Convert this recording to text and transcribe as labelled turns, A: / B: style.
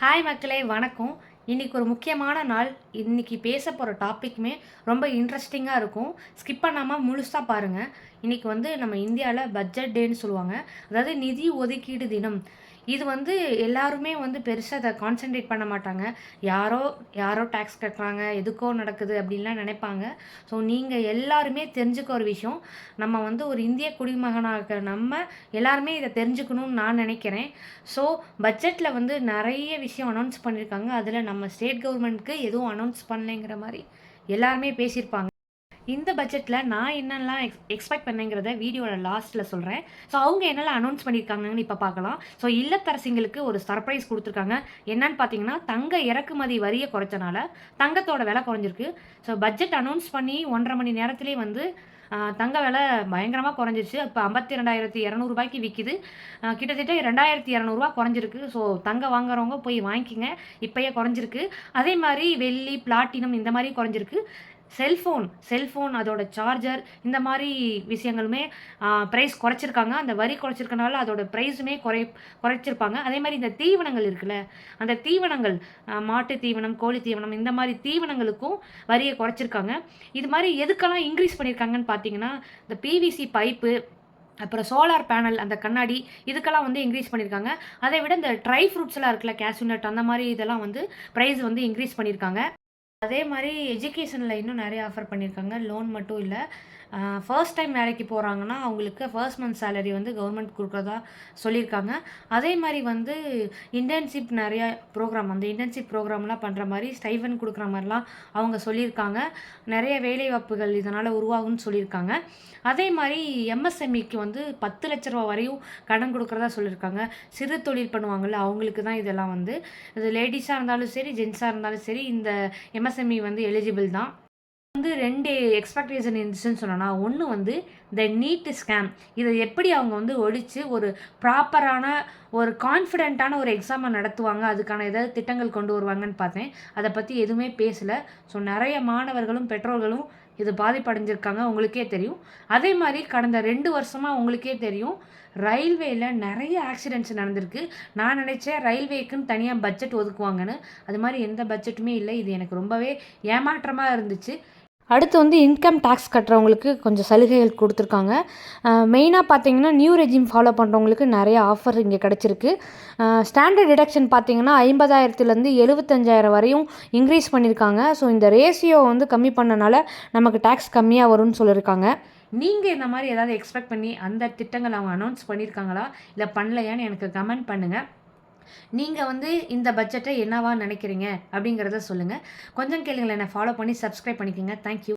A: Hi மக்களே வணக்கம். இன்றைக்கி ஒரு முக்கியமான நாள். இன்றைக்கி பேச போகிற டாப்பிக்குமே ரொம்ப இன்ட்ரெஸ்டிங்காக இருக்கும். ஸ்கிப் பண்ணாமல் முழுசாக பாருங்கள் இன்றைக்கி வந்து நம்ம இந்தியாவில் பட்ஜெட் டேன்னு சொல்லுவாங்க. அதாவது நிதி ஒதுக்கீடு தினம். இது வந்து எல்லாருமே வந்து பெருசாக அதை கான்சென்ட்ரேட் பண்ண மாட்டாங்க. யாரோ யாரோ டேக்ஸ் கட்டுறாங்க எதுக்கோ நடக்குது அப்படின்லாம் நினைப்பாங்க. ஸோ நீங்கள் எல்லாருமே தெரிஞ்சுக்க ஒரு விஷயம். நம்ம வந்து ஒரு இந்திய குடிமகனாக நம்ம எல்லாருமே இதை தெரிஞ்சுக்கணும்னு நான் நினைக்கிறேன். ஸோ பட்ஜெட்டில் வந்து நிறைய விஷயம் அனௌன்ஸ் பண்ணியிருக்காங்க அதில் நம்ம ஸ்டேட் கவர்மெண்ட்க்கு எதுவும் அனௌன்ஸ் பண்ணலைங்கிற மாதிரி எல்லாருமே பேசியிருப்பாங்க. இந்த பட்ஜெட்டில் நான் என்னெல்லாம் எக்ஸ் எக்ஸ்பெக்ட் பண்ணேங்கிறத வீடியோவில் லாஸ்ட்டில் சொல்கிறேன் ஸோ அவங்க என்னெல்லாம் அனௌன்ஸ் பண்ணியிருக்காங்கன்னு இப்போ பார்க்கலாம். ஸோ இல்லத்தரசிங்களுக்கு ஒரு சர்ப்ரைஸ் கொடுத்துருக்காங்க. என்னன்னு பார்த்தீங்கன்னா தங்க இறக்குமதி வரியை குறைச்சனால தங்கத்தோட விலை குறைஞ்சிருக்கு. ஸோ பட்ஜெட் அனௌன்ஸ் பண்ணி ஒன்றரை மணி நேரத்துலேயே வந்து தங்க விலை பயங்கரமாக குறைஞ்சிருச்சு. இப்போ ஐம்பத்தி ரெண்டாயிரத்தி இரநூறுபாய்க்கு விற்கிது கிட்டத்தட்ட ரெண்டாயிரத்தி இரநூறுவா குறைஞ்சிருக்கு. ஸோ தங்க வாங்குறவங்க போய் வாங்கிக்கிங்க. இப்போயே குறைஞ்சிருக்கு. அதே மாதிரி வெள்ளி பிளாட்டினம் இந்த மாதிரி குறைஞ்சிருக்கு. செல்ஃபோன் செல்ஃபோன் அதோட சார்ஜர் இந்த மாதிரி விஷயங்களுமே ப்ரைஸ் குறைச்சிருக்காங்க. அந்த வரி குறைச்சிருக்கனால அதோட ப்ரைஸுமே குறை குறைச்சிருப்பாங்க. அதே மாதிரி இந்த தீவனங்கள் இருக்குல்ல அந்த தீவனங்கள் மாட்டு தீவனம் கோழி தீவனம் இந்த மாதிரி தீவனங்களுக்கும் வரியை குறைச்சிருக்காங்க. இது மாதிரி எதுக்கெல்லாம் இன்க்ரீஸ் பண்ணியிருக்காங்கன்னு பார்த்தீங்கன்னா இந்த பிவிசி பைப்பு அப்புறம் சோலார் பேனல் அந்த கண்ணாடி இதுக்கெல்லாம் வந்து இன்க்ரீஸ் பண்ணியிருக்காங்க அதை விட இந்த ட்ரை ஃப்ரூட்ஸ்லாம் இருக்குல்ல கேஷ்யூ நட் அந்த மாதிரி இதெல்லாம் வந்து ப்ரைஸ் வந்து இன்க்ரீஸ் பண்ணியிருக்காங்க அதே மாதிரி எஜுகேஷனில் இன்னும் நிறைய ஆஃபர் பண்ணியிருக்காங்க. லோன் மட்டும் இல்லை ஃபர்ஸ்ட் டைம் வேலைக்கு போகிறாங்கன்னா அவங்களுக்கு ஃபர்ஸ்ட் மந்த் சேலரி வந்து கவர்மெண்ட் கொடுக்குறதா சொல்லியிருக்காங்க. அதே மாதிரி வந்து இன்டர்ன்ஷிப் நிறையா ப்ரோக்ராம் அந்த இன்டர்ன்ஷிப் ப்ரோக்ராம்லாம் பண்ணுற மாதிரி ஸ்டைஃபன் கொடுக்குற மாதிரிலாம் அவங்க சொல்லியிருக்காங்க. நிறைய வேலைவாய்ப்புகள் இதனால் உருவாகும்னு சொல்லியிருக்காங்க. அதே மாதிரி எம்எஸ்எம்இக்கு வந்து பத்து லட்ச ரூபா வரையும் கடன் கொடுக்குறதா சொல்லியிருக்காங்க. சிறு தொழில் பண்ணுவாங்கள்ல அவங்களுக்கு தான் இதெல்லாம் வந்து. இது லேடிஸாக இருந்தாலும் சரி ஜென்ஸாக இருந்தாலும் சரி இந்த எம்எஸ்எம்இ வந்து எலிஜிபிள் தான். வந்து ரெண்டு எக்ஸ்பெக்டேஷன் இருந்துச்சுன்னு சொன்னோன்னா ஒன்று வந்து இந்த நீட் ஸ்கேம் இதை எப்படி அவங்க வந்து ஒழித்து ஒரு ப்ராப்பரான ஒரு கான்ஃபிடென்ட்டான ஒரு எக்ஸாமை நடத்துவாங்க அதுக்கான ஏதாவது திட்டங்கள் கொண்டு வருவாங்கன்னு பார்த்தேன். அதை பற்றி எதுவுமே பேசலை. ஸோ நிறைய மாணவர்களும் பெற்றோர்களும் இது பாதிப்படைஞ்சிருக்காங்க. உங்களுக்கே தெரியும். அதே மாதிரி கடந்த ரெண்டு வருஷமாக உங்களுக்கே தெரியும் ரயில்வேயில் நிறைய ஆக்சிடென்ட்ஸ் நடந்திருக்கு. நான் நினச்சேன் ரயில்வேக்குன்னு தனியாக பட்ஜெட் ஒதுக்குவாங்கன்னு. அது மாதிரி எந்த பட்ஜெட்டுமே இல்லை. இது எனக்கு ரொம்பவே ஏமாற்றமாக இருந்துச்சு. அடுத்து வந்து இன்கம் டேக்ஸ் கட்டுறவங்களுக்கு கொஞ்சம் சலுகைகள் கொடுத்துருக்காங்க. மெயினாக பார்த்தீங்கன்னா நியூ ரெஜிம் ஃபாலோ பண்ணுறவங்களுக்கு நிறைய ஆஃபர் இங்கே கிடச்சிருக்கு. ஸ்டாண்டர்ட் டிடக்ஷன் பார்த்தீங்கன்னா ஐம்பதாயிரத்துலேருந்து எழுபத்தஞ்சாயிரம் வரையும் இன்க்ரீஸ் பண்ணியிருக்காங்க. ஸோ இந்த ரேஷியோ வந்து கம்மி பண்ணனால நமக்கு டேக்ஸ் கம்மியாக வரும்னு சொல்லியிருக்காங்க. நீங்கள் இந்த மாதிரி ஏதாவது எக்ஸ்பெக்ட் பண்ணி அந்த திட்டங்கள் அவங்க அனௌன்ஸ் பண்ணியிருக்காங்களா? இல்லை பண்ணலையான்னு எனக்கு கமெண்ட் பண்ணுங்கள் நீங்கள் வந்து இந்த பட்ஜெட்டை என்னவா நினைக்கிறீங்க அப்படிங்கிறத சொல்லுங்கள் கொஞ்சம் கேளுங்களை என்னை ஃபாலோ பண்ணி சப்ஸ்கிரைப் பண்ணிக்கோங்க. தேங்க்யூ